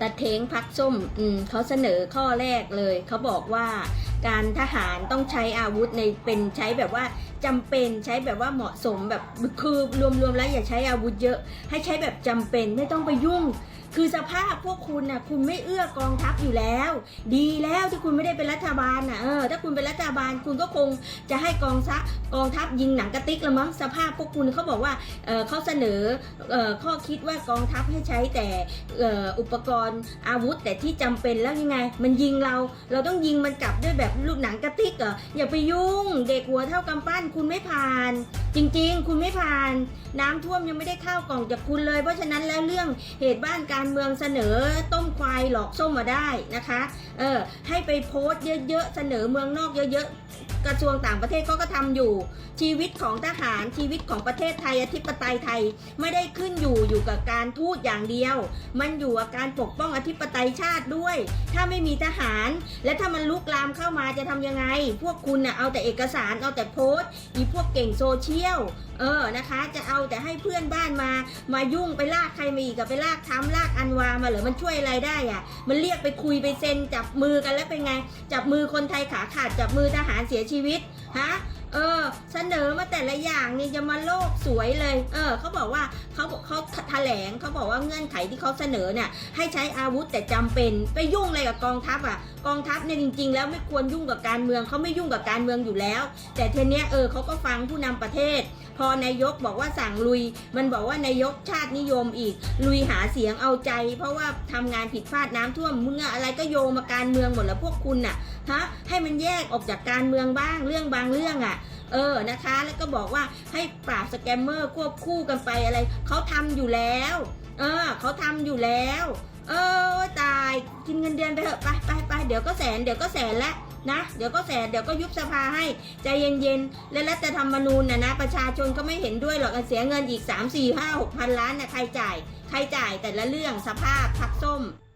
ตะเทงพักส้มอืมเขาเสนอข้อแรกเลย เขาบอกว่าการทหารต้องใช้อาวุธในเป็นใช้แบบว่า จำเป็นใช้แบบว่าเหมาะสมแบบคือรวมๆแล้วอย่าใช้อาวุธเยอะ ให้ใช้แบบจำเป็นไม่ต้องไปยุ่ง คือสภาพพวกคุณน่ะคุณไม่เอื้อกองทัพอยู่แล้ว ดีแล้วที่คุณไม่ได้เป็นรัฐบาลน่ะเออถ้าคุณเป็นรัฐบาลคุณก็คงจะให้กองทัพกองทัพยิงหนังกระติกละมั้งสภาพพวกคุณเขาบอกว่าเออเขาเสนอเออข้อคิดว่ากองทัพให้ใช้แต่เอออุปกรณ์อาวุธแต่ที่จำเป็นแล้วยังไง มันยิงเรา เราต้องยิงมันกลับด้วยแบบลูกหนังกระติกเหรออย่าไปยุ่ง เด็กหัวเท่ากำปั้นคุณไม่ผ่าน จริงๆ คุณไม่ผ่าน น้ำท่วมยังไม่ได้เข้ากล่องจากคุณเลย เพราะฉะนั้นแล้วเรื่องเหตุบ้านการเมืองเสนอต้มควายหลอกส้มมาได้นะคะ เออให้ไปโพสต์เยอะๆ เสนอเมืองนอกเยอะๆ กระทรวงต่างประเทศก็ก็ทำอยู่ ชีวิตของทหารชีวิตของประเทศไทยอธิปไตยไทยไม่ได้ขึ้นอยู่อยู่กับการทูตอย่างเดียว มันอยู่กับการปกป้องอธิปไตยชาติด้วย ถ้าไม่มีทหาร และถ้ามันลุกลามเข้ามาจะทำยังไง พวกคุณน่ะเอาแต่เอกสารเอาแต่โพสต์อีพวกเก่งโซเชียลเออนะคะ จะเอาแต่ให้เพื่อนบ้านมามายุ่งไปลากใครมาอีกกับไปลากทำลากอันวามาเหรอมันช่วยอะไรได้อะมันเรียกไปคุยไปเซ็นจับมือกันแล้วเป็นไง จับมือคนไทยขาขาดจับมือทหารเสียชีวิตฮะเออเสนอมาแต่ละอย่างเนี่ยจะมาโลกสวยเลย เออเขาบอกว่าเขาเขาแถลงเขาบอกว่าเงื่อนไขที่เขาเสนอเนี่ยให้ใช้อาวุธแต่จำเป็นไปยุ่งอะไรกับกองทัพอะกองทัพเนี่ยจริง ๆ แล้วไม่ควรยุ่งกับการเมืองเขาไม่ยุ่งกับการเมืองอยู่แล้ว แต่เทเนี้ยเออเขาก็ฟังผู้นำประเทศ พอนายกบอกว่าสั่งลุย มันบอกว่านายกชาตินิยมอีก ลุยหาเสียงเอาใจ เพราะว่าทำงานผิดพลาดน้ำท่วมมึงอะอะไรก็โยงมาการเมืองหมดแล้วพวกคุณน่ะฮะให้มันแยกออกจากการเมืองบ้างเรื่องบางเรื่องอะเออ นะคะ แล้วก็บอกว่าให้ปราบสแกมเมอร์ควบคู่กันไปอะไร เขาทำอยู่แล้ว เออ เขาทำอยู่แล้ว เออ ตาย กินเงินเดือนไปเถอะ ไปไปไปเดี๋ยวก็แสน เดี๋ยวก็แสนแล้ว นะเดี๋ยวก็แสนเดี๋ยวก็ยุบสภาให้ใจเย็นๆและรัฐธรรมนูญนะนะประชาชนก็ไม่เห็นด้วยหรอกเสียเงินอีก 3 4 5 6พันล้านนะใครจ่าย ใครจ่ายแต่ละเรื่องสภาพพักส้ม